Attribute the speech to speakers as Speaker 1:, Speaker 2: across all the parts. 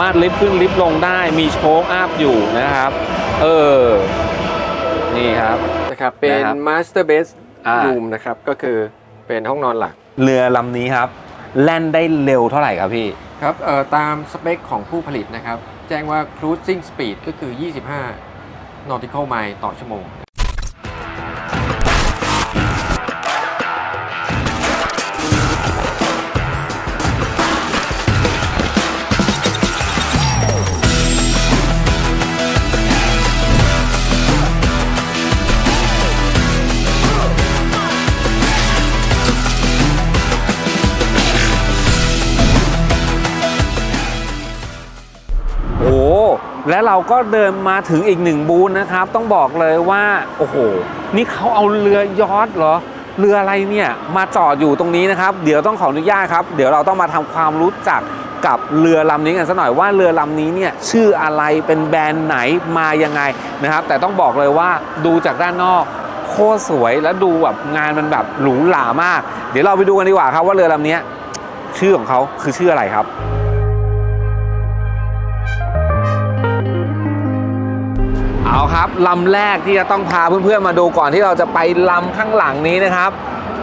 Speaker 1: สามารถลิฟต์ขึ้นลิฟต์ลงได้มีโชคอัพอยู่นะครับ เออ นี่ครับ
Speaker 2: นะครับเป็น
Speaker 1: นะครับ
Speaker 2: master bed
Speaker 1: อ่า
Speaker 2: room นะครับ ก็คือเป็นห้องนอนหลัก
Speaker 1: เรือลำนี้ครับ แล่นได้เร็วเท่าไหร่ครับพี่
Speaker 2: ครับเอ่อตามสเปคของผู้ผลิตนะครับ แจ้งว่า cruising speed ก็คือ 25 nautical mile ต่อชั่วโมง
Speaker 1: และเราก็เดินมาถึงอีกหนึ่งบูธนะครับ ต้องบอกเลยว่าโอ้โห นี่เขาเอาเรือยอชต์เหรอ เรืออะไรเนี่ยมาจอดอยู่ตรงนี้นะครับ เดี๋ยวต้องขออนุญาตครับ เดี๋ยวเราต้องมาทำความรู้จักกับเรือลำนี้กันสักหน่อยว่าเรือลำนี้เนี่ยชื่ออะไรเป็นแบรนด์ไหนมายังไงนะครับ แต่ต้องบอกเลยว่าดูจากด้านนอกโคตรสวยและดูแบบงานมันแบบหรูหรามาก เดี๋ยวเราไปดูกันดีกว่าครับว่าเรือลำนี้ชื่อของเขาคือชื่ออะไรครับ เอาครับลำแรกที่จะต้องพาเพื่อนๆมาดูก่อนที่เราจะไปลำข้างหลังนี้นะครับ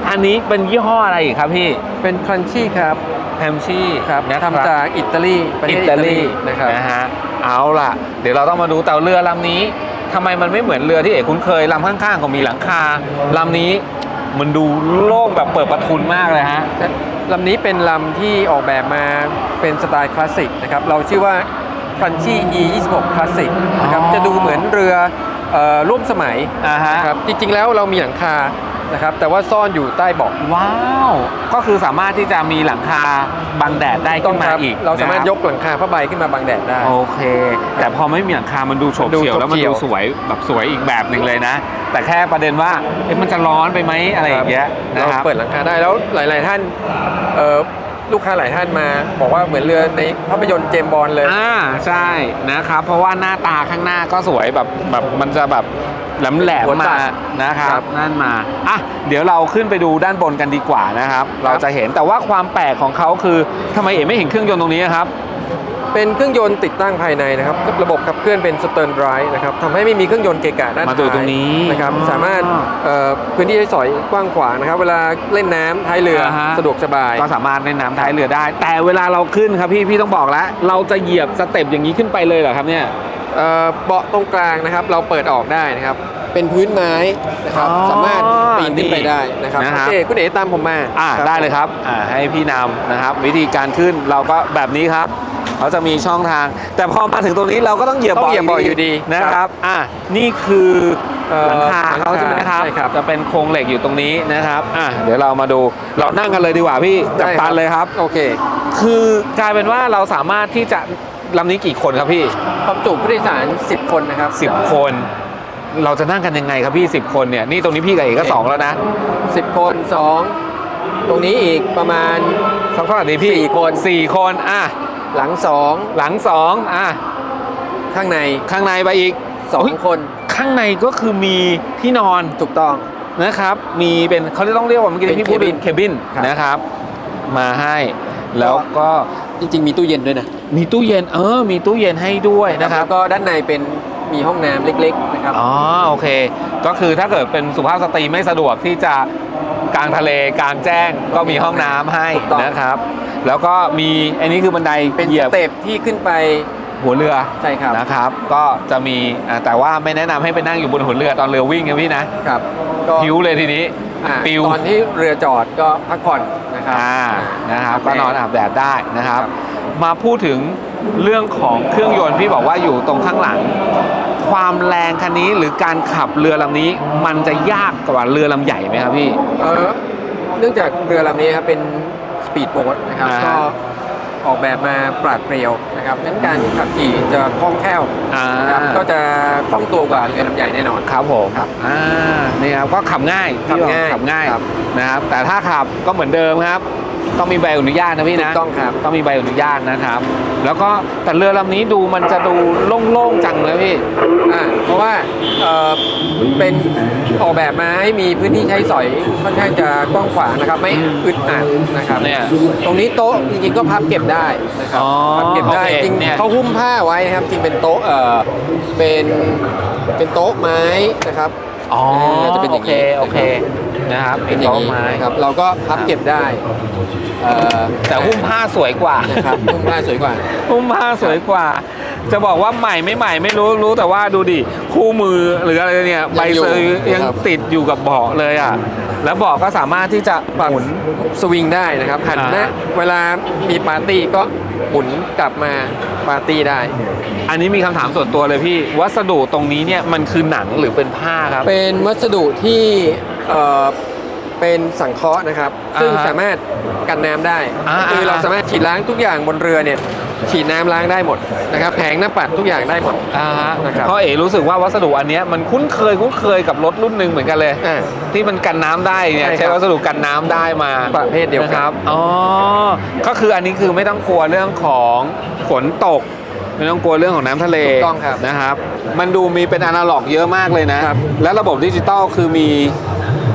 Speaker 1: อันนี้เป็นยี่ห้ออะไรอีกครับพี่
Speaker 2: เป็น crunchy ครับ
Speaker 1: แฮมชี่
Speaker 2: ครับ
Speaker 1: นะ
Speaker 2: ทำจากอิตาลีประเท
Speaker 1: อิ
Speaker 2: ศ
Speaker 1: ตาลี
Speaker 2: นะครับ
Speaker 1: นะฮะเอาล่ะ เดี๋ยวเราต้องมาดูแต่เรือลำนี้ทำไมมันไม่เหมือนเรือที่เอกคุ้นเคยลำข้างๆก็มีหลังคาลำนี้มันดูโล่งแบบเปิดประทุนมากเลยฮะ
Speaker 2: ลำนี้เป็นลำที่ออกแบบมาเป็นสไตล์คลาสสิกนะครับเราชื่อว่า Crunchy E 26 Classic นะครับ
Speaker 1: อ๋อ
Speaker 2: จะดูเหมือนเรือเอ่อร่วมสมัย
Speaker 1: อ่าฮะ
Speaker 2: นะครับจริงๆแล้วเรามีหลังคานะครับแต่ว่าซ่อนอยู่ใต้เบาะ
Speaker 1: ว้าว ก็คือสามารถที่จะมีหลังคาบังแดดได้ขึ้นมา
Speaker 2: ครับ
Speaker 1: อีก
Speaker 2: เราสามารถ
Speaker 1: นะคบ
Speaker 2: ยกหลังคาผ้าใบขึ้นมาบังแดดได้
Speaker 1: โอเค แต่พอไม่มีหลังคามันดูโฉบ
Speaker 2: มันดู
Speaker 1: เฉี่ยวแล้วมัน
Speaker 2: โฉบเฉี่
Speaker 1: ดู
Speaker 2: ยว
Speaker 1: สวยแบบสวยอีกแบบหนึ่งเลยนะ แต่แค่ประเด็นว่าเอ๊ะมันจะร้อนไปไหมอะไรอย่างเงี้ยนะ
Speaker 2: เรา
Speaker 1: ครับ
Speaker 2: เปิดหลังคาได้แล้วหลาย ๆ ท่านเอ่อ ลูกค้าหลายท่านมา บอกว่าเหมือนเรือในภาพยนตร์เจมส์บอลเลย
Speaker 1: อ่าใช่นะครับ เพราะว่าหน้าตาข้างหน้าก็สวยแบบแบบมันจะแบบแหลมแหลม
Speaker 2: หัว
Speaker 1: มา
Speaker 2: ตัด
Speaker 1: นะครับ
Speaker 2: ครับ
Speaker 1: นั่นมาอะเดี๋ยวเราขึ้นไปดูด้านบนกันดีกว่านะครับ เราจะเห็นแต่ว่าความแปลกของเขาคือทำไมเอ๋ไม่เห็นเครื่องยนต์ตรงนี้ครับ
Speaker 2: เป็นเครื่องยนต์ติดตั้งภายในนะครับ ระบบขับเคลื่อนเป็นสเต r ร์นไดรฟ์นะครับทำให้ไม่มีเครื่องยนต์เกะกะด้าน
Speaker 1: มาดู
Speaker 2: ท้าย
Speaker 1: ตรงนี้
Speaker 2: นะครับ
Speaker 1: อ๋อ
Speaker 2: สามารถเอ่อพื้นที่ใช้สอยกว้างขวางนะครับ เวลาเล่นน้ำท้ายเรืออา
Speaker 1: ฮะ
Speaker 2: สะดวกสบาย
Speaker 1: ก็สามารถเล่นน้ำท้ายเรือได้ แต่เวลาเราขึ้นครับพี่พี่ต้องบอกแล้ว เราจะเหยียบสเต็ปอย่างนี้ขึ้นไปเลยเหรอครับเนี่ย
Speaker 2: เอ่อเบาะตรงกลางนะครับ เราเปิดออกได้นะครับ เป็นพื้นไม้นะครับ
Speaker 1: อ๋อ
Speaker 2: สามารถปีนขึ้นไป
Speaker 1: นี่
Speaker 2: ได้นะครับ
Speaker 1: นะครั
Speaker 2: โอบเคคุณเอ๋ตามผมมา
Speaker 1: อ่า
Speaker 2: ครับ
Speaker 1: ได้เลยครับอ่าให้พี่นำนะครับ วิธีการขึ้นเราก็แบบนี้ครับ เขาจะมีช่องทาง แต่พอมาถึงตรงนี้เราก็ต้องเหยียบ
Speaker 2: ต้องเหยียบเบาะอยู่ดี
Speaker 1: นะครับอะนี่คือ
Speaker 2: เอ่อ
Speaker 1: หลังคาเขาใช่ไหมครับ
Speaker 2: ใช่ครับ
Speaker 1: จะเป็นโครงเหล็กอยู่ตรงนี้นะครับอะเดี๋ยวเรามาดูเรานั่งกันเลยดีกว่าพี่จับ
Speaker 2: ได้
Speaker 1: ปันเลยครับ
Speaker 2: โอเค
Speaker 1: คือกลายเป็นว่าเราสามารถที่จะลำนี้กี่คนครับพี่
Speaker 2: ความจุผู้โดยสาร 10 คนนะครับ
Speaker 1: 10 คนเราจะนั่งกันยังไงครับพี่ 10 คนเนี่ยนี่ตรงนี้พี่กับเอกก็สองแล้วนะ
Speaker 2: 10 คน 2 ตรงนี้อีกประมาณ
Speaker 1: สักเท่าไหร่ดีพี่
Speaker 2: สี่คน
Speaker 1: สี่คนอะ
Speaker 2: หลัง
Speaker 1: หลังสองอะ
Speaker 2: 2ข้างใน
Speaker 1: ข้างในไปอีก
Speaker 2: 2คน
Speaker 1: ข้างในก็คือมีที่นอน
Speaker 2: ถูกต้อง
Speaker 1: นะครับ มีเป็นเขาเรียกต้องเรียกว่าเมื่อกี้
Speaker 2: เป็น
Speaker 1: พี่พูดถึง
Speaker 2: cabin
Speaker 1: เคบิน
Speaker 2: ครับ
Speaker 1: นะครับ มาให้แล้วก็
Speaker 2: จริง ๆ มีตู้เย็นด้วยนะ
Speaker 1: มีตู้เย็นเออ มีตู้เย็นให้ด้วยนะครับ
Speaker 2: แล้วก็ด้านในเป็นมีห้องน้ำเล็ก ๆ นะครับ
Speaker 1: อ๋อ โอเค ก็คือถ้าเกิดเป็นสุภาพสตรีไม่สะดวกที่จะกลางทะเลกลางแจ้งก็มีห้องน้ำให้
Speaker 2: ถูกต้อง
Speaker 1: นะครับ แล้วก็มีอันนี้คือบันได
Speaker 2: เป็น
Speaker 1: เหยี
Speaker 2: ส
Speaker 1: ยบ
Speaker 2: เต็ปที่ขึ้นไป
Speaker 1: หัวเรือ
Speaker 2: ใช่ครับ
Speaker 1: นะครับ ก็จะมีอ่าแต่ว่าไม่แนะนำให้ไปนั่งอยู่บนหัวเรือตอนเรือวิ่งนะพี่นะครับ
Speaker 2: ก็
Speaker 1: หิวเลยทีนี้
Speaker 2: อ่า
Speaker 1: ปิว
Speaker 2: ตอนที่เรือจอดก็พักผ่อนนะครับ
Speaker 1: อ่านะครับาก็นอนอาบแดดได้นะครับ
Speaker 2: ครับ
Speaker 1: มาพูดถึงเรื่องของเครื่องยนต์พี่บอกว่าอยู่ตรงข้างหลัง ความแรงคันนี้หรือการขับเรือลำนี้ มันจะยากกว่าเรือลำใหญ่ไหมครับพี่
Speaker 2: เออเนื่องจากเรือลำนี้ครับเป็นส ปีดโบ๊ทนะครับ
Speaker 1: อ่า
Speaker 2: ก็ออกแบบมาปราดเปรียวนะครับนั้นการขับขี่จะคล่องแคล่ว
Speaker 1: อ่า
Speaker 2: นะครับก็จะคล่องตัวกว่าเรือลำใหญ่แน่นอน
Speaker 1: ครับผม
Speaker 2: ครับ
Speaker 1: อ่านี่ครับก็ขับง่าย
Speaker 2: ขับ
Speaker 1: พี่อก
Speaker 2: ง่าย
Speaker 1: ขับง่าย
Speaker 2: ครับ
Speaker 1: นะครับ แต่ถ้าขับก็เหมือนเดิมครับ ต้องมีใบอนุญาตนะพี่
Speaker 2: ถู
Speaker 1: นะ
Speaker 2: กต้องครับ
Speaker 1: ต้องมีใบอนุญาตนะครับ แล้วก็แต่เรือลำนี้ดูมันจะดูโล่งๆจังเลยพี่
Speaker 2: อ่าเพราะว่าเอ่อเป็นออกแบบมาให้มีพื้นที่ใช้สอยค่อนข้างจะกว้างขวางนะครับ ไม่อึดอัด นะครับ
Speaker 1: เนี่ย
Speaker 2: ตรงนี้โต๊ะจริงๆก็พับเก็บได้นะครับ
Speaker 1: อ๋อ
Speaker 2: พับเก็บได้
Speaker 1: โอเค
Speaker 2: จริง
Speaker 1: เนี่ย
Speaker 2: เขาหุ้มผ้าไว้นะครับจริงเป็นโต๊ะเออเป็นเป็นโต๊ะไม้นะครับ
Speaker 1: อ๋อ
Speaker 2: เออจะเป็นอย่างนี้
Speaker 1: โอเคโอเคนะครับ
Speaker 2: เป็นอย่าง
Speaker 1: โต๊ะ
Speaker 2: นี้
Speaker 1: ไม้
Speaker 2: นะครับเราก็พับเก็บได้เอ่อ
Speaker 1: แต่หุ้มผ้าสวยกว่า
Speaker 2: นะครับหุ้มผ้าสวยกว่า
Speaker 1: หุ้มผ้าสวยกว่า จะบอกว่าใหม่ไม่ใหม่ไม่รู้รู้แต่ว่าดูดิคู่มือหรืออะไรเนี่ยใบเซอร์
Speaker 2: อยู่
Speaker 1: ยัง
Speaker 2: ครับ
Speaker 1: ติดอยู่กับเบาะเลยอะแล้วเบาะก็สามารถที่จะ
Speaker 2: ปรับ
Speaker 1: หมุน
Speaker 2: สวิงได้นะครับหันหน้า
Speaker 1: อ่า
Speaker 2: เวลามีปาร์ตี้ก็หมุนกลับมาปาร์ตี้ได้
Speaker 1: อันนี้มีคำถามส่วนตัวเลยพี่วัสดุตรงนี้เนี่ยมันคือหนังหรือเป็นผ้าครับ
Speaker 2: เป็นวัสดุที่เอ่อเป็นสังเคราะห์นะครับ ซึ่ง
Speaker 1: อ่าฮะ
Speaker 2: สามารถกันน้ำได้
Speaker 1: อ่า
Speaker 2: คือเรา
Speaker 1: อ่า
Speaker 2: สามารถฉีดล้างทุกอย่างบนเรือเนี่ย ฉีดน้ำล้างได้หมดนะครับแผงหน้าปัดทุกอย่างได้หมด
Speaker 1: อ่าฮะ
Speaker 2: นะครับ
Speaker 1: เพราะเอ๋รู้สึกว่าวัสดุอันเนี้ยมันคุ้นเคยคุ้นเคยกับรถรุ่นหนึ่งเหมือนกันเลย
Speaker 2: อ่า
Speaker 1: ที่มันกันน้ำได้เนี่ย
Speaker 2: ใช่ครับ
Speaker 1: ใช้วัสดุกันน้ำได้มา
Speaker 2: ประเภทเดียวกัน
Speaker 1: นะครับอ๋อก็คืออันนี้คือไม่ต้องกลัวเรื่องของฝนตก ไม่ต้องกลัวเรื่องของน้ำทะเล
Speaker 2: ถูกต้องครับ
Speaker 1: นะครับ มันดูมีเป็นอนาล็อกเยอะมากเลยนะ
Speaker 2: ครับ
Speaker 1: และระบบดิจิตอลคือมี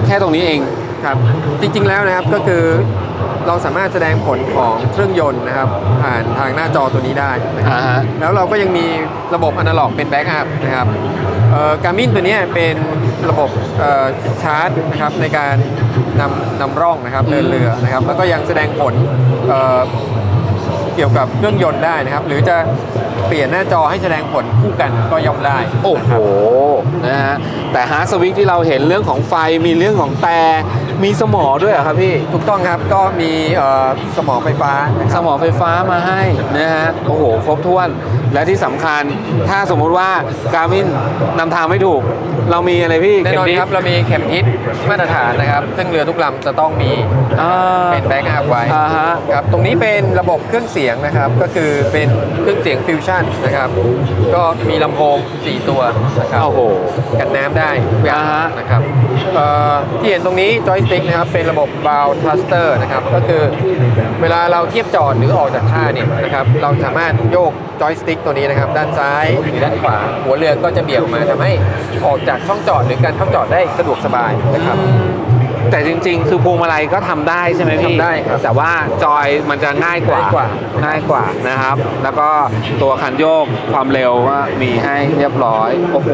Speaker 1: แค่ตรงนี้เอง
Speaker 2: ครับจริงๆแล้วนะครับก็คือ เราสามารถแสดงผลของเครื่องยนต์นะครับผ่านทางหน้าจอตัวนี้ได้นะครับ
Speaker 1: อ่าฮะ
Speaker 2: แล้วเราก็ยังมีระบบอนาล็อกเป็นแบ็กอัพนะครับการมินตัวเนี้ยเป็นระบบเอ่อชาร์จนะครับในการนำนำร่องนะครับเดินเรือนะครับแล้วก็ยังแสดงผลเอ่อเกี่ยวกับเครื่องยนต์ได้นะครับ หรือจะเปลี่ยนหน้าจอให้แสดงผลคู่กันก็ย่อมได้
Speaker 1: โอ้โห นะฮะ แต่ฮาร์ดสวิตช์ที่เราเห็นเรื่องของไฟมีเรื่องของแต่ มีสมอด้วยเหรอครับพี่
Speaker 2: ถูกต้องครับก็มีเอ่อสมอไฟฟ้านะค
Speaker 1: ส
Speaker 2: รับ
Speaker 1: มอไฟฟ้ามาให้นะฮะโอ้โห ครบถ้วน และที่สำคัญถ้าสมมุติว่าการวินนำทางไม่ถูก เรามีอะไรพี่
Speaker 2: แน่นอน
Speaker 1: เข็มทิศ
Speaker 2: ครับ เรามีเข็มทิศมาตรฐานนะครับ ซึ่งเรือทุกลำจะต้องมี
Speaker 1: อ่า
Speaker 2: เป็นแบ็กอัพไว้
Speaker 1: อ่าฮะ
Speaker 2: ครับตรงนี้เป็นระบบเครื่องเสียงนะครับ ก็คือเป็นเครื่องเสียงฟิวชั่นนะครับ ก็มีลำโพง 4 ตัวนะครับ
Speaker 1: โอ้โห
Speaker 2: กันน้ำได้ทุกอย่าง
Speaker 1: อ่าฮะ
Speaker 2: นะครับเอ่อที่เห็นตรงนี้จอยสติ๊กนะครับเป็นระบบบาวทัสเตอร์นะครับก็คือเวลาเราเทียบจอดหรือออกจากท่าเนี่ยนะครับเราสามารถโยกจอยสติ๊กตัวนี้นะครับ ด้านซ้ายหรือด้านขวา หัวเรือก็จะเบี่ยงออกมาทำให้ออกจากช่องจอดหรือการเข้าจอดได้สะดวกสบายนะครับ
Speaker 1: แต่จริงๆ คือพวงมาลัยก็ทำได้ใช่ไหมพี่
Speaker 2: ทำได้ครับ
Speaker 1: แต่ว่าจอยมันจะง่ายกว่า
Speaker 2: ง่ายกว่า
Speaker 1: ง่ายกว่านะครับ แล้วก็ตัวคันโยกความเร็วก็มีให้เรียบร้อยโอ้โห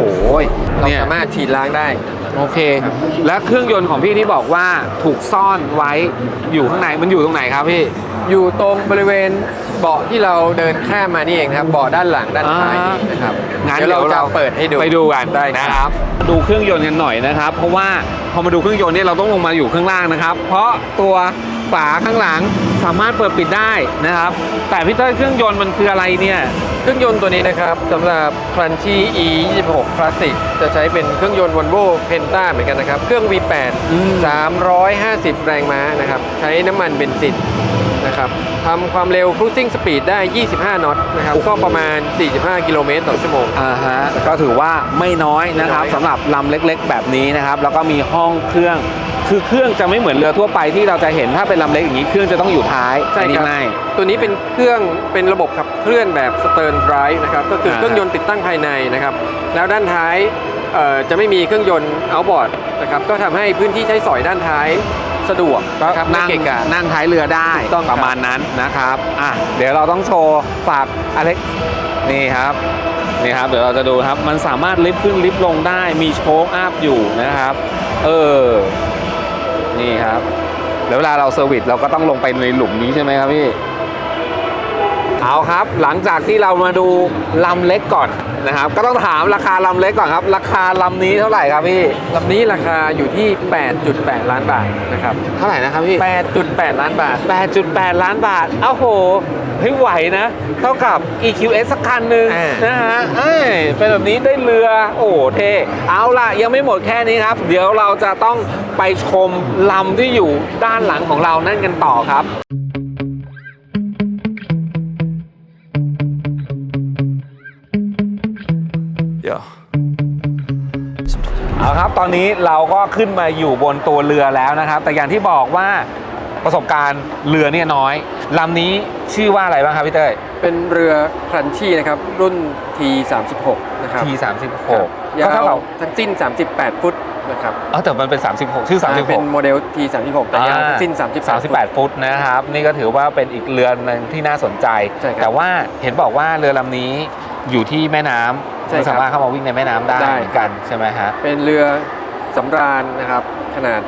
Speaker 2: เรา
Speaker 1: เนี่ย
Speaker 2: สามารถฉีดล้างได้
Speaker 1: โอเค แล้วเครื่องยนต์ของพี่ที่บอกว่าถูกซ่อนไว้อยู่ข้างในมันอยู่ตรงไหนครับพี่
Speaker 2: อยู่ตรงบริเวณเบาะที่เราเดินข้ามมานี่เองครับเบาะด้านหลังด้านท้ายนี่นะครับ
Speaker 1: งั้น
Speaker 2: เดี๋ยวเราจะเปิดให้ดู
Speaker 1: ไปดูกัน
Speaker 2: ได้
Speaker 1: นะครับ ดูเครื่องยนต์กันหน่อยนะครับ เพราะว่าพอมาดูเครื่องยนต์เนี่ยเราต้องลงมาอยู่ข้างล่างนะครับ เพราะตัวฝาข้างหลังสามารถเปิดปิดได้นะครับ แต่พี่เต้ยเครื่องยนต์มันคืออะไรเนี่ย
Speaker 2: เครื่องยนต์ตัวนี้นะครับสำหรับ Crunchy E 26 Classic จะใช้เป็นเครื่องยนต์ Volvo Penta เหมือนกันนะครับ เครื่อง V8
Speaker 1: อืม
Speaker 2: 350 แรงม้านะครับ ใช้น้ำมันเบนซิน นะครับทำความเร็ว cruising speed ได้ 25นอตนะครับ ก็ประมาณ 45 กิโลเมตรต่อชั่วโมง
Speaker 1: อ่าฮะก็ถือว่าไม่น้อยนะครับ
Speaker 2: ไม่น้อย
Speaker 1: สำหรับลำเล็กๆ แบบนี้นะครับ แล้วก็มีห้องเครื่อง คือเครื่องจะไม่เหมือนเรือทั่วไปที่เราจะเห็นถ้าเป็นลำเล็กอย่างนี้เครื่องจะต้องอยู่ท้าย
Speaker 2: ใช่
Speaker 1: อัน
Speaker 2: ค
Speaker 1: นี้
Speaker 2: รับ
Speaker 1: ไม่
Speaker 2: ตัวนี้เป็นเครื่องเป็นระบบขับเคลื่อนแบบ stern drive นะครับ ก็คือ
Speaker 1: อ่า
Speaker 2: เครื่องยนต์ติดตั้งภายในนะครับ แล้วด้านท้ายเอ่อจะไม่มีเครื่องยนต์ outboard นะครับ ก็ทำให้พื้นที่ใช้สอยด้านท้าย สะดวก
Speaker 1: ก็
Speaker 2: นะครับไม่
Speaker 1: นั่ง
Speaker 2: เกะกะ
Speaker 1: นั่งท้ายเรือได้
Speaker 2: ถูกต้องครับ
Speaker 1: ประมาณนั้นนะครับอะเดี๋ยวเราต้องโชว์ฝากอเล็กนี่ครับนี่ครับ เดี๋ยวเราจะดูครับ มันสามารถลิฟต์ขึ้นลิฟต์ลงได้มีโชคอัพอยู่นะครับ เออนี่ครับ แล้วเวลาเราเซอร์วิสเราก็ต้องลงไปในหลุมนี้ใช่ไหมครับพี่ เอาครับ หลังจากที่เรามาดูลำเล็กก่อนนะครับ ก็ต้องถามราคาลำเล็กก่อนครับ ราคาลำนี้เท่าไหร่ครับพี่
Speaker 2: ลำนี้ราคาอยู่ที่ 8.8 ล้านบาทนะครับ
Speaker 1: เท่าไหร่นะครับพี่
Speaker 2: 8.8 ล้านบาท
Speaker 1: 8.8 ล้านบาทเอ้าโหเฮ้ยไหวนะ เท่ากับ EQS สักคันหนึ่ง
Speaker 2: อ่าน
Speaker 1: นะฮะเอ้ยเป็นแบบนี้ได้เรือ โอ้โหเท่เอาล่ะ ยังไม่หมดแค่นี้ครับ เดี๋ยวเราจะต้องไปชมลำที่อยู่ด้านหลังของเรานั่นกันต่อครับ ตอนนี้เราก็ขึ้นมาอยู่บนตัวเรือแล้วนะครับ แต่อย่างที่บอกว่าประสบการณ์เรือเนี่ยน้อยลำนี้ชื่อว่าอะไรบ้างครับพี่เต้ย
Speaker 2: เป็นเรือครันชี่นะครับ รุ่น T36 นะครับ
Speaker 1: T 3 6
Speaker 2: ยา
Speaker 1: ก็เท่าวกับ
Speaker 2: ทั้งสิ้น 38 ฟุตนะครับ
Speaker 1: เออแต่มันเป็น 36 ชื่อ
Speaker 2: อ่าเป็น
Speaker 1: 36
Speaker 2: โมเดล T36 แต่ยาวทั้งสิ้น 38ฟุต
Speaker 1: 38 ฟุตนะครับ นี่ก็ถือว่าเป็นอีกเรือหนึงที่น่าสนใจ
Speaker 2: ใช่ครับ
Speaker 1: แต่ว่าเห็นบอกว่าเรือลำนี้ อยู่ที่แม่น้ำ
Speaker 2: ใช่ครับ
Speaker 1: สามารถเข้ามาวิ่งในแม่น้ำได้
Speaker 2: ได้
Speaker 1: เหมือนกันใช่ไหมฮะ
Speaker 2: เป็นเรือสำราญนะครับ ขนาด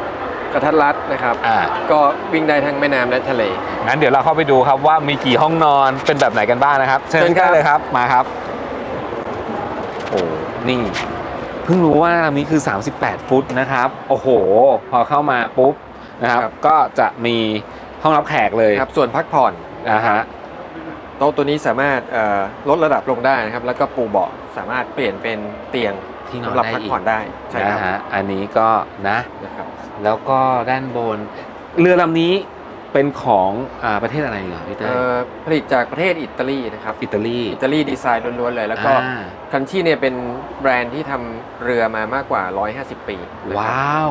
Speaker 2: กระทัดรัดนะครับ
Speaker 1: อ่าก็
Speaker 2: ก็วิ่งได้ทั้งแม่น้ำและทะเล
Speaker 1: งั้นเดี๋ยวเราเข้าไปดูครับว่ามีกี่ห้องนอนเป็นแบบไหนกันบ้างนะครับ เชิญ
Speaker 2: เชิญครั
Speaker 1: กับนเลยครับมาครับโอ้นี่ เพิ่งรู้ว่าลำนี้คือ 38 ฟุตนะครับ โอ้โห พอเข้ามาปุ๊บนะครับ
Speaker 2: ครับ
Speaker 1: ก็จะมีห้องรับแขกเลย
Speaker 2: ครับส่วนพักผ่อน
Speaker 1: นะฮะ
Speaker 2: โต๊ะตัวนี้สามารถเอ่อลดระดับลงได้นะครับ แล้วก็ปูเบาะสามารถเปลี่ยนเป็นเตียง
Speaker 1: ที่นอน
Speaker 2: สำหรับ
Speaker 1: ได้
Speaker 2: พัก
Speaker 1: อีก
Speaker 2: ผ่อนได้ใช่ครั
Speaker 1: นะ
Speaker 2: บ
Speaker 1: ฮะอันนี้ก็นะ
Speaker 2: นะครับ
Speaker 1: แล้วก็ด้านบน เรือลำนี้เป็นของอาประเทศอะไรเหรอพี่เต้ย
Speaker 2: เอ่อผลิตจากประเทศอิตาลีนะครับ
Speaker 1: อิตาลี
Speaker 2: อิตาลีดีไซน์ล้วนๆเลย แล้วก็
Speaker 1: อ่า
Speaker 2: คันชี่เนี่ยเป็นแบรนด์ที่ทำเรือมามากกว่า 150 ปีนะครับ
Speaker 1: ว้าว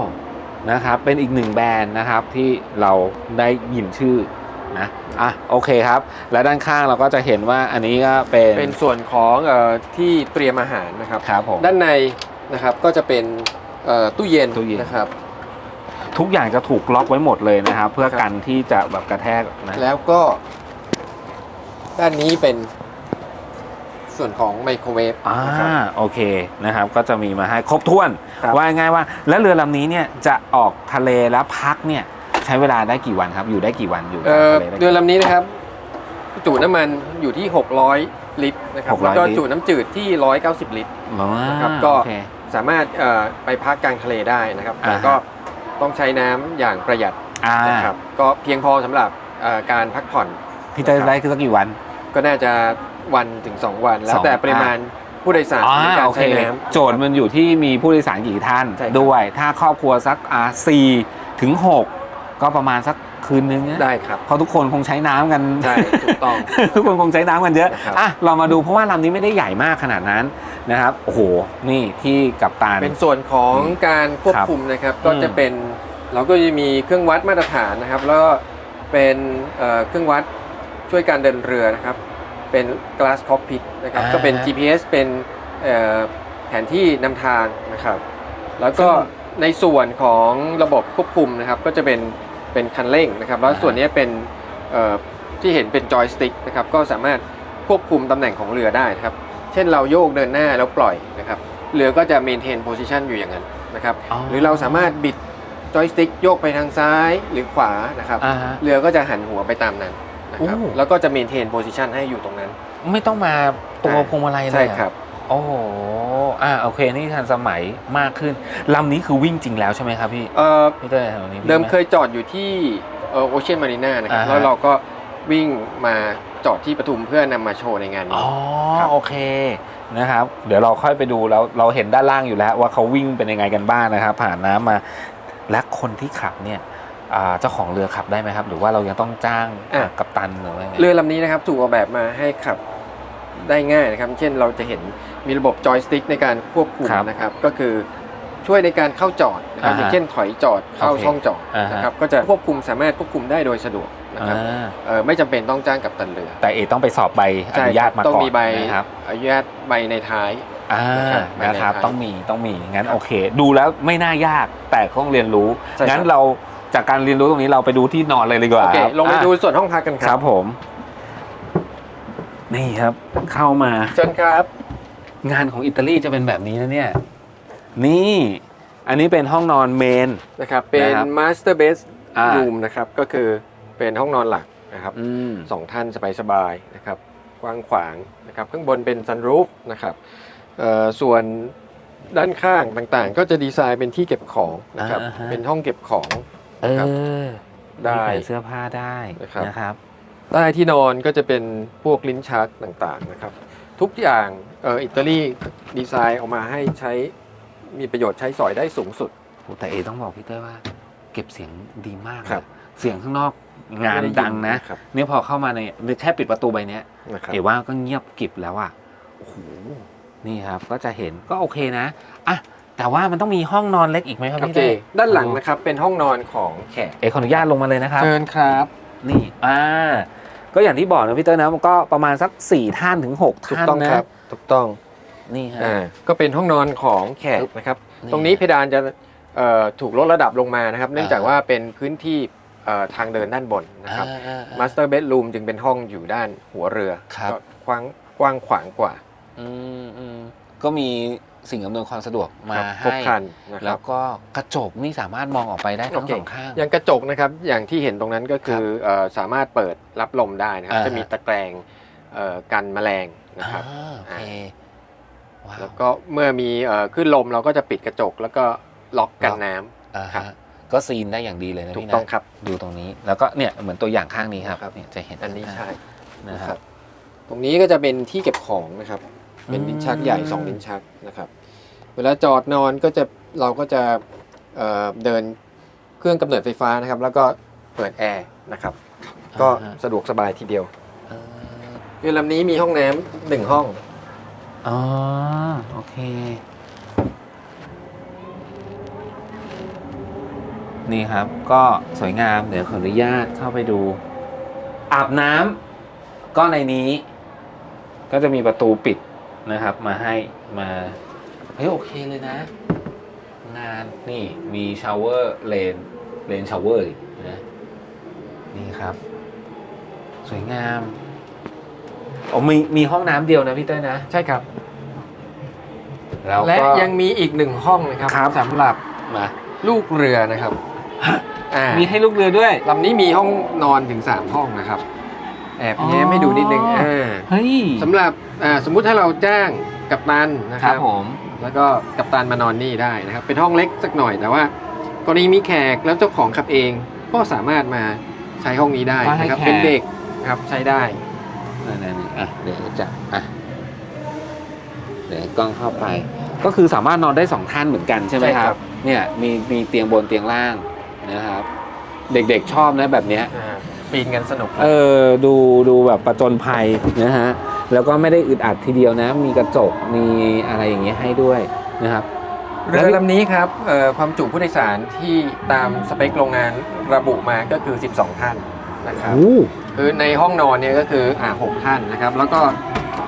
Speaker 1: นะครับ เป็นอีกหนึ่งแบรนด์นะครับที่เราได้ยินชื่อ นะอะโอเคครับ และด้านข้างเราก็จะเห็นว่าอันนี้ก็เป็น
Speaker 2: เป็นส่วนของเออที่เตรียมอาหารนะครับ
Speaker 1: ครับผม
Speaker 2: ด้านในนะครับก็จะเป็นเอ่อตู้เย็น
Speaker 1: ตู้เย็น
Speaker 2: นะครับ
Speaker 1: ทุกอย่างจะถูกล็อกไว้หมดเลยนะครับ เพื่อ
Speaker 2: ครับ
Speaker 1: กันที่จะแบบกระแทกนะ
Speaker 2: แล้วก็ ด้านนี้เป็นส่วนของไมโครเวฟ
Speaker 1: อ่า
Speaker 2: นะครับ
Speaker 1: โอเคนะครับ ก็จะมีมาให้ครบถ้วน
Speaker 2: ครับ
Speaker 1: ว่าง่ายๆว่า แล้วเรือลำนี้เนี่ยจะออกทะเลแล้วพักเนี่ย ใช้เวลาได้กี่วันครับ อยู่ได้กี่วันอยู่
Speaker 2: เอ่
Speaker 1: กลาง
Speaker 2: อ
Speaker 1: ทะเลได้
Speaker 2: เรื
Speaker 1: กี่
Speaker 2: อลำนี้นะครับ จุน้ำมันอยู่ที่ 600 ลิตรนะครับ
Speaker 1: 600
Speaker 2: แล้วก็
Speaker 1: ลิตร
Speaker 2: จุน้ำจืดที่ 190 ลิตร
Speaker 1: อ๋อ
Speaker 2: นะครับก็
Speaker 1: โอเค
Speaker 2: สามารถเอ่อไปพักกลางทะเลได้นะครับ
Speaker 1: อ่า
Speaker 2: แต่ก็ต้องใช้น้ำอย่างประหยัด
Speaker 1: อ่า
Speaker 2: นะครับก็เพียงพอสำหรับเอ่อการพักผ่อน
Speaker 1: พี่เต้ยได้คือสักกี่วัน
Speaker 2: ก็น่าจะวันถึง 2 วัน แล้ว
Speaker 1: สอง
Speaker 2: แต่ปริมาณผู้โดยสาร
Speaker 1: อ่า
Speaker 2: ในการ
Speaker 1: โอเค
Speaker 2: ใช้น้
Speaker 1: โจทย์มันอยู่ที่มีผู้โดยสารกี่ท่าน
Speaker 2: ใช่ครับ
Speaker 1: ด้วย ถ้าครอบครัวสักอ่าสี่ถึงหก ก็ประมาณสักคืนนึงนะำ
Speaker 2: ได้ครับ
Speaker 1: เพราะทุกคนคงใช้น้ำกัน
Speaker 2: ใช่ถูกต้อง
Speaker 1: ทุกคนคงใช้น้ำกันเยอะ
Speaker 2: นะครับ
Speaker 1: อะเรามาดูเพราะว่าลำนี้ไม่ได้ใหญ่มากขนาดนั้นนะครับโอ้โหนี่ที่กับตา
Speaker 2: เป็นส่วนของการควบ
Speaker 1: ครับ
Speaker 2: คุมนะครับ
Speaker 1: อืม
Speaker 2: ก็จะเป็นเราก็จะมีเครื่องวัดมาตรฐานนะครับ แล้วก็เป็นเอ่อเครื่องวัดช่วยการเดินเรือนะครับ เป็น glass cockpit นะครับก็เป็น GPS เป็นเอ่อแผนที่นำทางนะครับ แล้วก็ในส่วนของระบบควบคุมนะครับ ก็จะเป็น เป็นคันเร่งนะครับ แล้วส่วนนี้เป็นเอ่อที่เห็นเป็นจอยสติ๊กนะครับ ก็สามารถควบคุมตำแหน่งของเรือได้นะครับ เช่นเราโยกเดินหน้าแล้วปล่อยนะครับ เรือก็จะ maintain position อยู่อย่างนั้นนะครับ หรือเราสามารถบิดจอยสติ๊กโยกไปทางซ้ายหรือขวานะครับ
Speaker 1: อ่าฮะ
Speaker 2: เรือก็จะหันหัวไปตามนั้นนะครับ
Speaker 1: โอ้
Speaker 2: แล้วก็จะ maintain position ให้อยู่ตรงนั้น
Speaker 1: ไม่ต้องมาตัวพวงมาลัยเลย
Speaker 2: ใช่
Speaker 1: อะ
Speaker 2: ครับ
Speaker 1: โอ้โห อ่าโอเคนี่ทันสมัยมากขึ้นลำนี้คือวิ่งจริงแล้วใช่ไหมครับพี่
Speaker 2: เอ่อ
Speaker 1: พี่เต้ยลำนี้วิ่งไห
Speaker 2: เดิมเคยจอดอยู่ที่โอเชียนมารีนานะครับ
Speaker 1: อ่าฮะ
Speaker 2: แล้วเราก็วิ่งมาจอดที่ปทุมเพื่อนำมาโชว์ในงาน
Speaker 1: อ๋
Speaker 2: นี้
Speaker 1: อ
Speaker 2: ครับ
Speaker 1: โอเคนะครับ เดี๋ยวเราค่อยไปดูแล้วเราเห็นด้านล่างอยู่แล้วว่าเขาวิ่งเป็นยังไงกันบ้างนะครับ ผ่านน้ำมาและคนที่ขับเนี่ยอ่าเจ้าของเรือขับได้ไหมครับ หรือว่าเรายังต้องจ้าง
Speaker 2: อะ
Speaker 1: กัปตันหรือว่าไง
Speaker 2: เรือลำนี้นะครับถูกออกแบบมาให้ขับได้ง่ายนะครับ เช่นเราจะเห็น มีระบบจอยสติ๊กในการควบคุม
Speaker 1: ครับ
Speaker 2: นะครับ ก็คือช่วยในการเข้าจอดนะครับ
Speaker 1: อ่าฮะ
Speaker 2: อย่างเช่นถอยจอดเข้า
Speaker 1: โอเค
Speaker 2: ช่องจอด
Speaker 1: อ่าฮะ
Speaker 2: นะครับก็จะควบคุมสามารถควบคุมได้โดยสะดวกนะครับ
Speaker 1: อ่า
Speaker 2: เอ่อไม่จำเป็นต้องจ้างกับตันเรือ
Speaker 1: แต่เอต้องไปสอบใบอนุญาตมา
Speaker 2: ต้อง
Speaker 1: ก่อน
Speaker 2: มีใบ
Speaker 1: นะครับ
Speaker 2: อนุญาตใบในท้าย
Speaker 1: อ่า
Speaker 2: นะครับ
Speaker 1: นะครับ
Speaker 2: ใบในท้าย
Speaker 1: ต้องมีต้องมีงั้นโอเค ดูแล้วไม่น่ายากแต่ต้องเรียนรู้
Speaker 2: ใช่ครับ
Speaker 1: งั้นเราจากการเรียนรู้ตรงนี้เราไปดูที่นอนเลยดีกว่า
Speaker 2: โอเค
Speaker 1: ครับ
Speaker 2: ลงไป
Speaker 1: อะ
Speaker 2: ดูส่วนห้องพักกันค
Speaker 1: ค
Speaker 2: รั
Speaker 1: รับบผม นี่ครับเข้ามา
Speaker 2: เชิญครับ
Speaker 1: งานของอิตาลีจะเป็นแบบนี้นะเนี่ย นี่ อันนี้เป็นห้องนอนเมน
Speaker 2: นะครับ เป็น
Speaker 1: นะครับ
Speaker 2: master bed
Speaker 1: อ่า
Speaker 2: room นะครับ ก็คือเป็นห้องนอนหลักนะครับ
Speaker 1: อืม
Speaker 2: สองท่านสบายๆนะครับ กว้างขวางนะครับ ข้างบนเป็น sunroof นะครับเอ่อส่วนด้านข้างต่างๆ ก็จะดีไซน์เป็นที่เก็บของนะครับ
Speaker 1: อ่าฮะ
Speaker 2: เป็นห้องเก็บของ
Speaker 1: เอ
Speaker 2: ครับ
Speaker 1: อ
Speaker 2: ได้
Speaker 1: มีแขวนเสื้อผ้าได้
Speaker 2: นะครับ
Speaker 1: นะครับ
Speaker 2: ใต้ที่นอนก็จะเป็นพวกลิ้นชักต่างๆนะครับ ทุกอย่างเอ่ออิตาลีดีไซน์ออกมาให้ใช้มีประโยชน์ใช้สอยได้สูงสุด
Speaker 1: โอ้แต่เอต้องบอกพี่เต้ยว่า เก็บเสียงดีมาก
Speaker 2: ครับ
Speaker 1: เสียงข้างนอกงาน
Speaker 2: ไม่ได้ยิน
Speaker 1: ดังนะ
Speaker 2: ครับ
Speaker 1: เนี่ยพอเข้ามาในนึกแค่ปิดประตูใบเนี้ย
Speaker 2: นะครับ
Speaker 1: เอว่าก็เงียบกริบแล้วอะโอ้โหนี่ครับก็จะเห็นก็โอเคนะอะแต่ว่ามันต้องมีห้องนอนเล็กอีกไหมครับ
Speaker 2: โอ
Speaker 1: พี่
Speaker 2: เค
Speaker 1: เต้
Speaker 2: ด้านหลังนะครับเป็นห้องนอนของแขก
Speaker 1: เอขออนุญาตลงมาเลยนะครับ
Speaker 2: เชิญครับ
Speaker 1: นี่อ่า ก็อย่างที่บอกนะพี่เต้ยนะมันก็ประมาณสัก4ท่านถึง6
Speaker 2: ถูก
Speaker 1: ท่าน
Speaker 2: ต้อง
Speaker 1: นะครับ
Speaker 2: ถูกต้อง
Speaker 1: นี่ฮะ
Speaker 2: อ่าก็เป็นห้องนอนของแขกนะครับ
Speaker 1: นี่
Speaker 2: ตรงนี้เพดานจะเอ่อถูกลดระดับลงมานะครับ เนื่องจากว่าเป็นพื้นที่เอ่อทางเดินด้านบนนะครับ
Speaker 1: อ่าอ่าอ่า
Speaker 2: มาสเตอร์เบดรูมจึงเป็นห้องอยู่ด้านหัวเรือ
Speaker 1: ครับ
Speaker 2: ก็กว้างกว้างขวางกว่า
Speaker 1: อืมอืมก็มี สิ่งอำนวยความสะดวกมา
Speaker 2: ครับคร
Speaker 1: ให้
Speaker 2: บครันนะค
Speaker 1: แล้
Speaker 2: รั
Speaker 1: ว
Speaker 2: บ
Speaker 1: ก็กระจกนี่สามารถมองออกไปได้ทั้ง
Speaker 2: โอเค
Speaker 1: สองข้าง
Speaker 2: อย่างกระจกนะครับอย่างที่เห็นตรงนั้นก็คือเอ่อสามารถเปิดรับลมได้นะครับ
Speaker 1: อ่าฮะ
Speaker 2: จะมีตะแกรงเอ่อกันแมลงนะครับ
Speaker 1: อ่าโอเคว้าว
Speaker 2: แล้วก็เมื่อมีเอ่อขึ้นลมเราก็จะปิดกระจกแล้วก็ล็อกกันน้ำ
Speaker 1: อ่า
Speaker 2: ครั
Speaker 1: ฮะ
Speaker 2: บ
Speaker 1: ก็ซีนได้อย่างดีเลยนะ
Speaker 2: ถูก
Speaker 1: พี่นะ
Speaker 2: ต้องครับ
Speaker 1: ดูตรงนี้แล้วก็เนี่ยเหมือนตัวอย่างข้างนี้ครับ
Speaker 2: ครับ
Speaker 1: เนี่ยจะเห็น
Speaker 2: อันนี้ใช่
Speaker 1: นะ
Speaker 2: นะ
Speaker 1: ค
Speaker 2: ค
Speaker 1: รั
Speaker 2: รับ บ ตรงนี้ก็จะเป็นที่เก็บของนะครับ เป็น
Speaker 1: อืม
Speaker 2: ลิ้นชักใหญ่2ลิ้นชักนะครับเวลาจอดนอนก็จะเราก็จะเอ่อเดินเครื่องกำเนิดไฟฟ้านะครับ แล้วก็เปิดแอร์นะครับ ก็
Speaker 1: อ่าฮะ
Speaker 2: สะดวกสบายทีเดียว
Speaker 1: เออ
Speaker 2: เรือลำนี้มีห้องน้ำหนึ่งห้อง
Speaker 1: อ๋อ โอเค นี่ครับ ก็สวยงาม เดี๋ยวขออนุญาตเข้าไปดู อาบน้ำก็ในนี้ ก็จะมีประตูปิดนะครับ มาให้มาเฮ้ยโอเคเลยนะ งานนี่มีชาวเวอร์เลนเลนชาวเวอร์นะนี่ครับ สวยงามโอ้มีมีห้องน้ำเดียวนะพี่เต้ยนะ
Speaker 2: ใช่ครับ
Speaker 1: แล้ว
Speaker 2: และ
Speaker 1: ก็
Speaker 2: ยังมีอีกหนึ่งห้องนะครับ
Speaker 1: ครับ
Speaker 2: สำหรับ
Speaker 1: มา
Speaker 2: ลูกเรือนะครับอ่า
Speaker 1: มีให้ลูกเรือด้วย
Speaker 2: ลำนี้มีห้องนอนถึง 3 ห้องนะครับ แอบ
Speaker 1: อ๋อ
Speaker 2: แย้มให้ดูนิดนึงอ่า
Speaker 1: เฮ้ย
Speaker 2: สำหรับอ่าสมมุติถ้าเราจ้างกัปตันนะ
Speaker 1: ค
Speaker 2: ค
Speaker 1: รั
Speaker 2: รั
Speaker 1: บบผม
Speaker 2: แล้วก็กัปตันมานอนนี่ได้นะครับ เป็นห้องเล็กสักหน่อยแต่ว่ากรณีมีแขกแล้วเจ้าของขับเองก็สามารถมาใช้ห้องนี้ได้นะครับเป็นเด็กครับใช้ได้
Speaker 1: นั่นๆๆอะเดี๋ยวจะอะเดี๋ยวกล้องเข้าไป ก็คือสามารถนอนได้สองท่านเหมือนกันใช่ไหม
Speaker 2: ใช่
Speaker 1: ค
Speaker 2: ครั
Speaker 1: รับ
Speaker 2: บ
Speaker 1: เนี่ยมีมีเตียงบนเตียงล่างนะครับ เด็กๆชอบนะแบบเนี้ย
Speaker 2: อ่า ปีนกันสนุก
Speaker 1: เออดูดูแบบประจนภัยนะฮะแล้วก็ไม่ได้อึดอัดทีเดียวนะ มีกระจกมีอะไรอย่างเงี้ยให้ด้วยนะครับ
Speaker 2: เรือลำนี้ครับเอ่อความจุผู้โดยสารที่ตามสเปคโรงงานระบุมาก็คือ 12 ท่านนะครับ
Speaker 1: โอ้
Speaker 2: คือในห้องนอนเนี่ยก็คืออ่าหกท่านนะครับ แล้วก็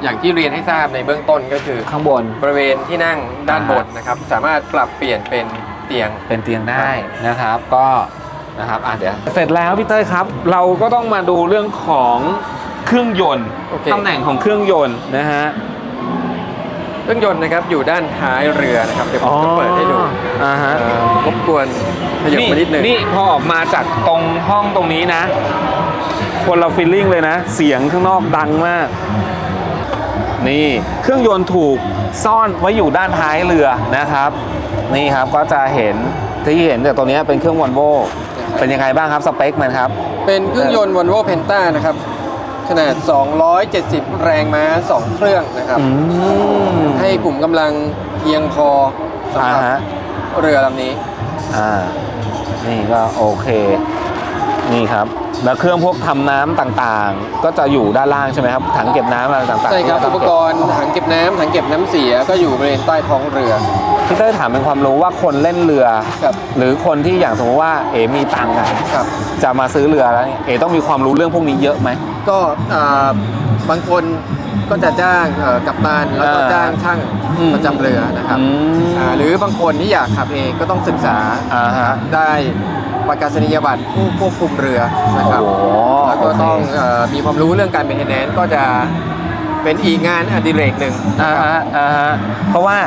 Speaker 2: อย่างที่เรียนให้ทราบในเบื้องต้นก็คือ
Speaker 1: ข้างบน
Speaker 2: บริเวณที่นั่งด้านบนนะครับ สามารถปรับเปลี่ยนเป็นเตียง
Speaker 1: เป็นเตียงได้นะครับ ก็ นะครับอะเดี๋ยวเสร็จแล้วพี่เต้ยครับ เราก็ต้องมาดูเรื่องของเครื่องยนต์
Speaker 2: โอเค
Speaker 1: ตำแหน่งของเครื่องยนต์นะฮะ
Speaker 2: เครื่องยนต์นะครับอยู่ด้านท้ายเรือนะครับเดี๋ยวผมจะเปิดให้ดู
Speaker 1: อ่าฮะ
Speaker 2: เอ่อรบกวนขยับมานิดหนึ่ง
Speaker 1: นี่พอออกมาจากตรงห้องตรงนี้นะ คนเราฟีลลิ่งเลยนะ เสียงข้างนอกดังมาก นี่เครื่องยนต์ถูกซ่อนไว้อยู่ด้านท้ายเรือนะครับ นี่ครับก็จะเห็นที่เห็นจากตัวนี้เป็นเครื่องวอลโว เป็นยังไงบ้างครับสเปคมันครับ
Speaker 2: เป็นเครื่องยนต์ Volvo Penta นะครับ ขนาด 270 แรงม้า 2 เครื่องนะครับ
Speaker 1: อืม
Speaker 2: ให้กลุ่มกำลังเพียงพอสำ
Speaker 1: อ่า
Speaker 2: หรับ
Speaker 1: ฮะ
Speaker 2: เรือลำนี้
Speaker 1: อ่า นี่ก็โอเค นี่ครับ แล้วเครื่องพวกทำน้ำต่างๆ ก็จะอยู่ด้านล่างใช่ไหมครับ ถังเก็บน้ำอะไรต่างๆ
Speaker 2: ใช่ครับ
Speaker 1: ที่
Speaker 2: อุ
Speaker 1: เรา
Speaker 2: ป
Speaker 1: ต้อง
Speaker 2: กรณ์ถังเก็บน้ำถังเก็บน้ำเสียก็อยู่บริเวณใต้ท้องเรือ
Speaker 1: พี่เต้ยถามเป็นความรู้ว่าคนเล่นเรือ
Speaker 2: ครับ
Speaker 1: หรือคนที่อย่างสมมติว่าเอมีตังค์อะ
Speaker 2: ครับ
Speaker 1: จะมาซื้อเรือแล้วเนี่ยเอต้องมีความรู้เรื่องพวกนี้เยอะไหม
Speaker 2: ก็อ่าบางคน ก็จะจ้างเอ่อกัปตันแล้วก็
Speaker 1: อ่า
Speaker 2: จ้างช่าง
Speaker 1: อืม
Speaker 2: ประจำเรือนะครับ
Speaker 1: อืม
Speaker 2: อ่าหรือบางคนที่อยากขับเองก็ต้องศึกษา
Speaker 1: อ่าฮะ
Speaker 2: ได้ประกาศนียบัตรผู้ควบคุมเรือนะครับ
Speaker 1: โอ้โห
Speaker 2: แล้วก็ต้อง
Speaker 1: โเค
Speaker 2: เอ่อมีความรู้เรื่องการเป็นเทนแนนก็จะ เป็นอีกงานอดิเรกหนึ่ง
Speaker 1: อ่าฮะอ่าฮะเพราะว่า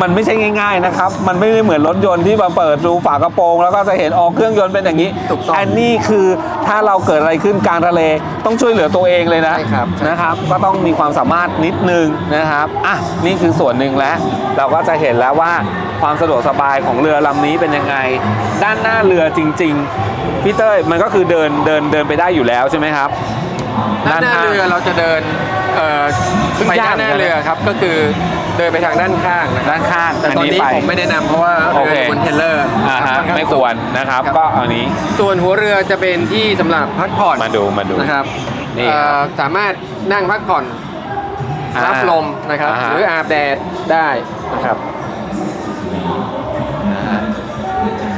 Speaker 1: มันไม่ใช่ง่าย ๆนะครับ มันไม่ได้เหมือนรถยนต์ที่มาเปิดดูฝากระโปรง แล้วก็จะเห็นออกเครื่องยนต์เป็นอย่างนี้
Speaker 2: ถูกต้อง
Speaker 1: อันนี้คือถ้าเราเกิดอะไรขึ้นกลางทะเลต้องช่วยเหลือตัวเองเลยนะ
Speaker 2: ใช่ครับ
Speaker 1: นะครับ ก็ต้องมีความสามารถนิดนึงนะครับอะนี่คือส่วนหนึ่งแล้ว เราก็จะเห็นแล้วว่าความสะดวกสบายของเรือลำนี้เป็นยังไง ด้านหน้าเรือจริง ๆพี่เต้ยมันก็คือเดินเดินเดินไปได้อยู่แล้วใช่ไหมครับ
Speaker 2: ด้านหน้าเรือเราจะเดินเอ่อ
Speaker 1: ซึ่ง
Speaker 2: ไป
Speaker 1: ยาก
Speaker 2: ด้านหน้า
Speaker 1: เหมือนกัน
Speaker 2: เรือครับก็คือเดินไปทางด้านข้างนะครับ
Speaker 1: ด้านข้าง
Speaker 2: แต่ตอนนี้
Speaker 1: ไป
Speaker 2: ผมไม่แนะนำเพราะว่า
Speaker 1: โอ
Speaker 2: เรือ
Speaker 1: เค
Speaker 2: อยู่บนเทรลเลอร์
Speaker 1: อ่าฮะ
Speaker 2: อนข้าง
Speaker 1: ไม่ควรนะครับ
Speaker 2: ครับ
Speaker 1: ก็เอานี้
Speaker 2: ส่วนหัวเรือจะเป็นที่สำหรับพักผ่อน
Speaker 1: มาดูมาดู
Speaker 2: นะครับ
Speaker 1: นี่
Speaker 2: เอ่
Speaker 1: ครับ
Speaker 2: อสามารถนั่งพักผ่อน
Speaker 1: อ่า
Speaker 2: รับลมนะครับ
Speaker 1: อ่าฮะ
Speaker 2: หรืออาบแดดได้นะครับ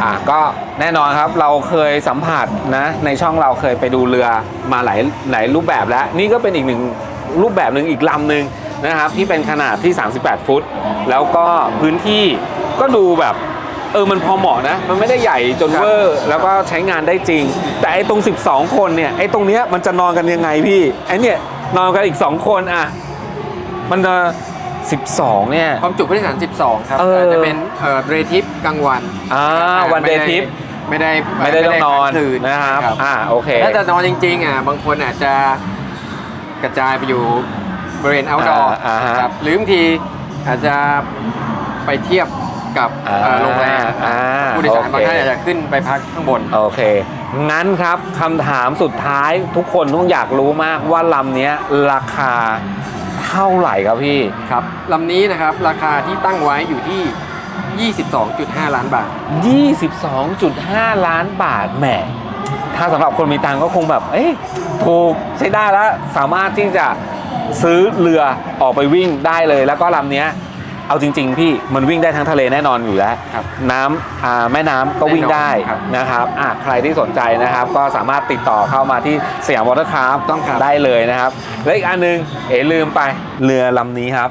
Speaker 1: อะก็แน่นอนครับเราเคยสัมผัสนะในช่องเราเคยไปดูเรือมาหลายหลายรูปแบบแล้ว นี่ก็เป็นอีกหนึ่งรูปแบบหนึ่งอีกลำหนึ่งนะครับที่เป็นขนาดที่ 38 ฟุต แล้วก็พื้นที่ก็ดูแบบเออมันพอเหมาะนะ มันไม่ได้ใหญ่จน
Speaker 2: ครับ
Speaker 1: เวอร์แล้วก็ใช้งานได้จริง แต่ไอ้ตรง 12 คนเนี่ยไอ้ตรงเนี้ยมันจะนอนกันยังไงพี่ไอ้เนี่ยนอนกันอีก 2 คนอะมันจะ 12 เนี่ย
Speaker 2: ความจุผู้โดยสาร 12 ครับ
Speaker 1: เออ
Speaker 2: อาจจะเป็นเอ่อเดย์ทิปกลางวัน
Speaker 1: อ่าวันเดย์ทิป
Speaker 2: ไม่ได้
Speaker 1: ไม่ได้ต้องนอน
Speaker 2: ค้างคืน
Speaker 1: นะครับอ่าโอเค
Speaker 2: ถ้าจะนอนจริงๆอะบางคนอาจจะกระจายไปอยู่บริเวณ outdoor
Speaker 1: อ่าอ่าฮะ
Speaker 2: ครับหรือบางทีอาจจะไปเทียบกับ
Speaker 1: อ่า
Speaker 2: เอ่อโรงแรม
Speaker 1: อ่า
Speaker 2: ผู้โดยสาร
Speaker 1: โอเค
Speaker 2: บางท่านอาจจะขึ้นไปพักข้างบน
Speaker 1: โอเค งั้นครับคำถามสุดท้ายทุกคนต้องอยากรู้มากว่าลำเนี้ยราคา เท่าไหร่ครับพี่
Speaker 2: ครับลำนี้นะครับราคาที่ตั้งไว้อยู่ที่ 22.5 ล้านบาท
Speaker 1: 22.5 ล้านบาทแหมถ้าสำหรับคนมีตังค์ก็คงแบบ เอ้ยถูกใช้ได้แล้ว สามารถที่จะซื้อเรือออกไปวิ่งได้เลย แล้วก็ลำเนี้ย เอาจริง ๆ พี่มันวิ่งได้ทั้งทะเลแน่นอนอยู่แล้ว
Speaker 2: ครับ
Speaker 1: น้ำอ่าแม่น้ำก็วิ่งได้
Speaker 2: แน่นอนครับ
Speaker 1: นะครับอะใครที่สนใจนะครับ ก็สามารถติดต่อเข้ามาที่สยามวอเตอร์คราฟ
Speaker 2: ต้องครับ
Speaker 1: ได้เลยนะครับ และอีกอันหนึง เอ๋ลืมไปเรือลำนี้ครับ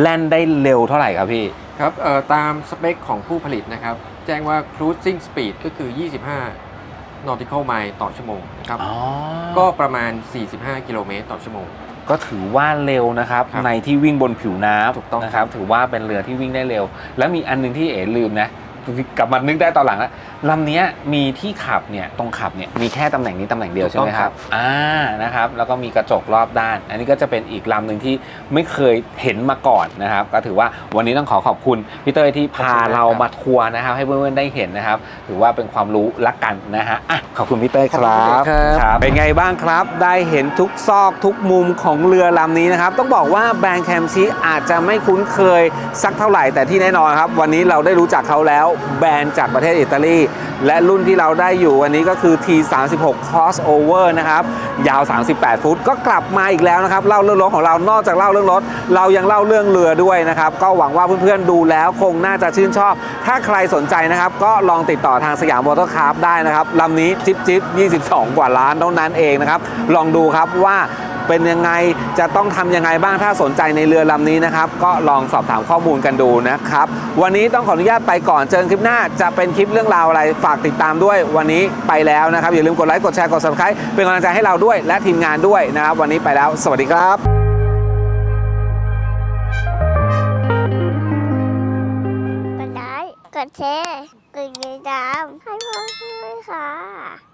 Speaker 1: แล่นได้เร็วเท่าไหร่ครับพี่
Speaker 2: ครับเอ่อตามสเปคของผู้ผลิตนะครับ แจ้งว่า cruising speed ก็คือ 25 nautical mile ต่อชั่วโมงนะครับ
Speaker 1: อ๋อ
Speaker 2: ก็ประมาณ 45 กิโลเมตรต่อชั่วโมง
Speaker 1: ก็ถือว่าเร็วนะครับ
Speaker 2: ครับ
Speaker 1: ในที่วิ่งบนผิวน้
Speaker 2: ถูกต้องำ
Speaker 1: นะครับถือว่าเป็นเรือที่วิ่งได้เร็ว แล้วมีอันหนึงที่เอ๋ลืมนะ กลับมานึกได้ตอนหลังแล้วลำเนี้ยมีที่ขับเนี่ยตรงขับเนี่ยมีแค่ตำแหน่งนี้ตำแหน่งเดียวใช่ไหมครับอ่านะครับแล้วก็มีกระจกรอบด้าน อันนี้ก็จะเป็นอีกลำหนึ่งที่ไม่เคยเห็นมาก่อนนะครับ ก็ถือว่าวันนี้ต้องขอขอบคุณพี่เต้ยที่พาเรามาทัวร์นะครับ ให้เพื่อนๆได้เห็นนะครับ ถือว่าเป็นความรู้ละกันนะฮะอะขอบคุณพี่เต้ยครับ
Speaker 2: ขอบคุณครับ
Speaker 1: ครับเป็นไงบ้างครับ ได้เห็นทุกซอกทุกมุมของเรือลำนี้นะครับต้องบอกว่าแบรนด์แคมชีอาจจะไม่คุ้นเคยสักเท่าไหร่แต่ที่แน่นอนครับ วันนี้เราได้รู้จักเขาแล้วแบรนด์จากประเทศอิตาลี และรุ่นที่เราได้อยู่วันนี้ก็คือ T36 crossover นะครับ ยาว 38 ฟุต ก็กลับมาอีกแล้วนะครับ เล่าเรื่องรถของเรา นอกจากเล่าเรื่องรถ เรายังเล่าเรื่องเรือด้วยนะครับ ก็หวังว่าเพื่อนๆดูแล้วคงน่าจะชื่นชอบ ถ้าใครสนใจนะครับ ก็ลองติดต่อทางสยามวอเตอร์คราฟได้นะครับลำนี้จิ๊บจิ๊บ22 กว่าล้านเท่านั้นเองนะครับ ลองดูครับว่า เป็นยังไงจะต้องทำยังไงบ้างถ้าสนใจในเรือลำนี้นะครับ ก็ลองสอบถามข้อมูลกันดูนะครับ วันนี้ต้องขออนุญาตไปก่อนเจอกันคลิปหน้า จะเป็นคลิปเรื่องราวอะไรฝากติดตามด้วยวันนี้ไปแล้วนะครับ อย่าลืมกดไลค์กดแชร์กด subscribe เป็นกำลังใจให้เราด้วย และทีมงานด้วยนะครับ วันนี้ไปแล้ว สวัสดีครับ
Speaker 3: กดไลค์กดแชร์กดติดตามให้พ่อด้วยค่ะ